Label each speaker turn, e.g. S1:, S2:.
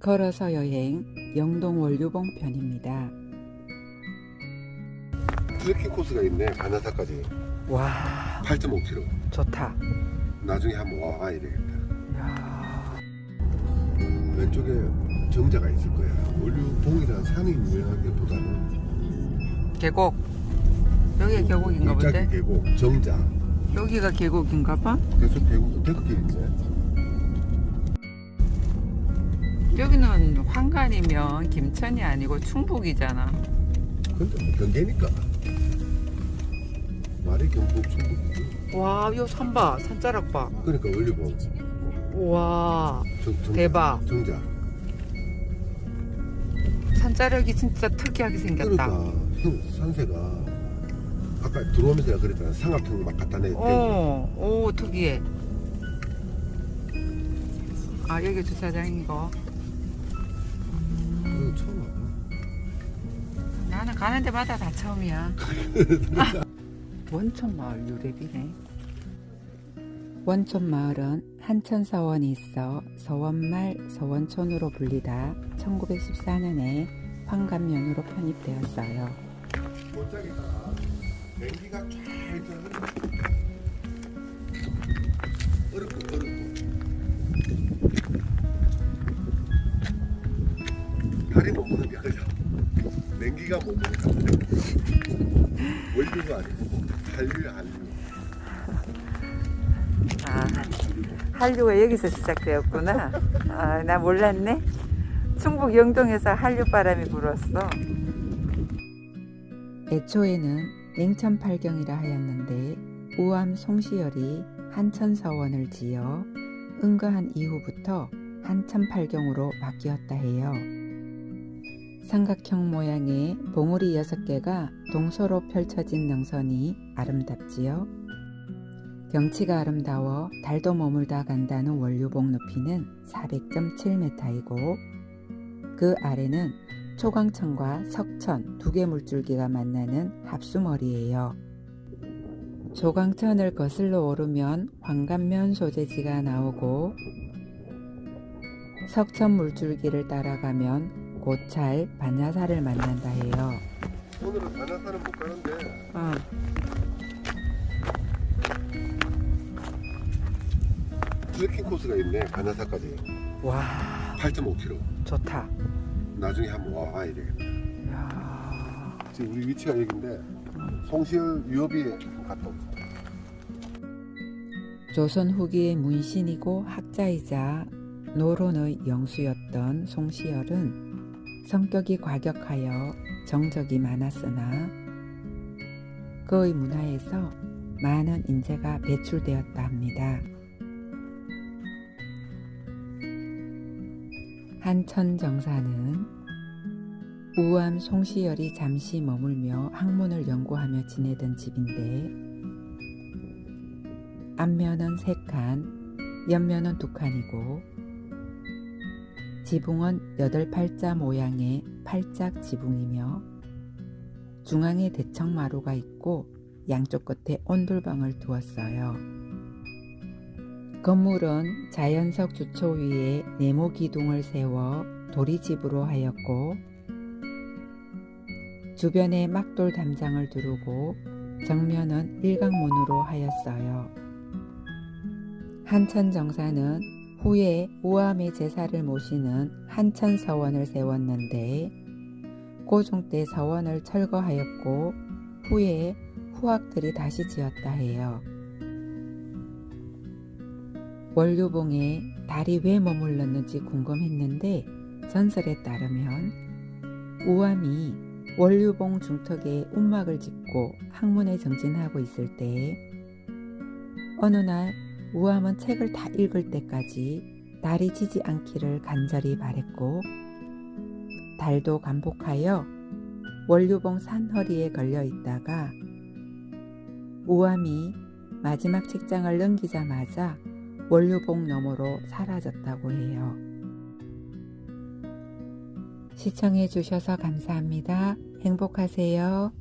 S1: 걸어서 여행 영동 원류봉 편입니다.
S2: 트레킹 코스가 있네 반야사까지
S1: 와
S2: 8.5km
S1: 좋다.
S2: 나중에 한번 와봐야 되겠다
S1: 야,
S2: 음, 왼쪽에 정자가 있을 거야 원류봉이라는 산이 유명하기보다는
S1: 계곡. 여기가 계곡인가
S2: 일자기
S1: 본데?
S2: 계곡 정자
S1: 여기가 계곡인가 봐.
S2: 계속 계곡 있네
S1: 황간이면 김천이 아니고 충북이잖아.
S2: 근데 뭐 경계니까 말이 경북 충북이지
S1: 와, 요 산 봐. 산자락 봐.
S2: 그러니까 원류봉
S1: 와,
S2: 정, 정자,
S1: 대박.
S2: 정자
S1: 산자락이 진짜 특이하게 생겼다.
S2: 그러니까 형, 산세가 아까 들어오면서 내가 그랬잖아 삼각형 막 갖다 내
S1: 어, 오, 특이해. 아, 여기 주차장이 고.
S2: 그 처음
S1: 나는 가는 데마다 다 처음이야. 원천 마을 유래비네. 원천 마을은 한천 서원이 있어 서원말 서원촌으로 불리다 1914년에 황감면으로 편입되었어요.
S2: 못자기가 냉기가 쫙 있잖아 어렵고 어렵고 다리 못 무는 게 아니라 냉기가 못거 원료가 아니고 한류야 한류
S1: 아, 한류가 여기서 시작되었구나. 아, 나 몰랐네. 충북 영동에서 한류 바람이 불었어. 애초에는 냉천팔경이라 하였는데 우암 송시열이 한천서원을 지어 응거한 이후부터 한천팔경으로 바뀌었다 해요. 삼각형 모양의 봉우리 6개가 동서로 펼쳐진 능선이 아름답지요. 경치가 아름다워 달도 머물다 간다는 원류봉 높이는 400.7m이고 그 아래는 초강천과 석천 두 개 물줄기가 만나는 합수머리예요. 조강천을 거슬러 오르면 황간면 소재지가 나오고 석천 물줄기를 따라가면 고찰 반야사를 만난다 해요.
S2: 오늘은 반야사는 못 가는데
S1: 어.
S2: 트레킹 코스가 있네 반야사까지
S1: 와
S2: 8.5km
S1: 좋다.
S2: 나중에 한번 와봐야 되겠다
S1: 야.
S2: 지금 우리 위치가 여기인데 송시열 유업이에 한번 갔다 오자
S1: 조선 후기의 문신이고 학자이자 노론의 영수였던 송시열은 성격이 과격하여 정적이 많았으나 그의 문화에서 많은 인재가 배출되었다 합니다. 한천 정사는 우암 송시열이 잠시 머물며 학문을 연구하며 지내던 집인데 앞면은 세 칸, 옆면은 두 칸이고 지붕은 여덟 팔자 모양의 팔짝 지붕이며 중앙에 대청마루가 있고 양쪽 끝에 온돌방을 두었어요. 건물은 자연석 주초 위에 네모 기둥을 세워 도리집으로 하였고 주변에 막돌 담장을 두르고 정면은 일강문으로 하였어요. 한천 정사는 후에 우암의 제사를 모시는 한천 서원을 세웠는데 고종 때 서원을 철거하였고 후에 후학들이 다시 지었다 해요. 원류봉에 달이 왜 머물렀는지 궁금했는데 전설에 따르면 우암이 원류봉 중턱에 움막을 짓고 학문에 정진하고 있을 때 어느 날 우암은 책을 다 읽을 때까지 달이 지지 않기를 간절히 바랬고 달도 감복하여 원류봉 산허리에 걸려 있다가 우암이 마지막 책장을 넘기자마자 원류봉 너머로 사라졌다고 해요. 시청해 주셔서 감사합니다. 행복하세요.